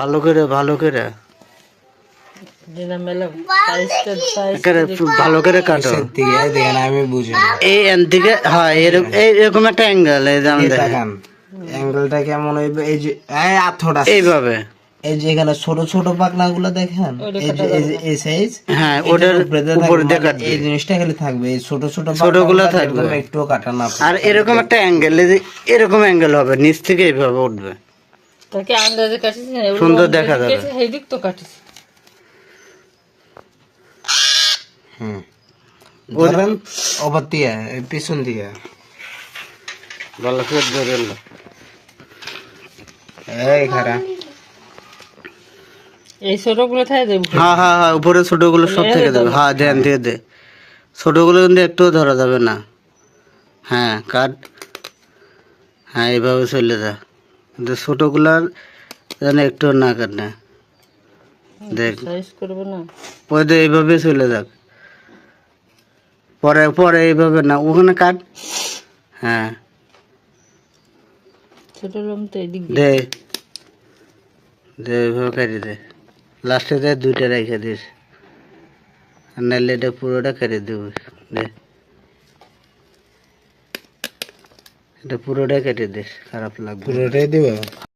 ভালো করে ভালো করে। দিনা মেলা সাইজটা সাইজ একেবারে ভালো করে কাটো। এই আমি বুঝি এই এন হ্যাঁ এরকম একটা অ্যাঙ্গেল এই যে এই আমাদের তাকান অ্যাঙ্গেলটা কেমন এই যে এই আথটা এইভাবে। এই যে এখানে ছোট ছোট পাকনা দেখেন এই যে এই সাইজ হ্যাঁ ওটার উপরে দিয়ে এই জিনিসটা খালি থাকবে এই ছোট ছোট ছোটগুলো থাকবে। দেখবেন একটুও কাটা না। আর এরকম একটা অ্যাঙ্গেল এই যে এরকম অ্যাঙ্গেল হবে নিচ থেকে এইভাবে উঠবে। তাকে আন্দাজে কাটিস না সুন্দর দেখা যাবে। সেই দিক তো কাটিস হুম। ধরেন। ওপর দিয়ে পিছন দিয়ে। ভালো করে। এই খারা এই ছোটগুলো থাকে দেবো। হ্যাঁ হ্যাঁ হ্যাঁ উপরে ছোটগুলো সব থেকে দেবে। হ্যাঁ দেন দিয়ে দে। ছোটগুলো কিন্তু একটুও ধরা যাবে না। হ্যাঁ কাট। হ্যাঁ এইভাবে চলে যা। কিন্তু ছোটগুলার যেন একটু না কাটে। দেখ। তো এইভাবে চলে যাক। পরে পরে এইভাবে না ওখানে কাট। হ্যাঁ। ছোট রুম তো এদিক দে। দে এইভাবে কেটে দে। লাস্টে দে দুইটা রেখে দিস। নাহলে এটা পুরোটা কেটে দেব। দে। এটা পুরোটাই কেটে দিস খারাপ লাগবে পুরোটাই দিব?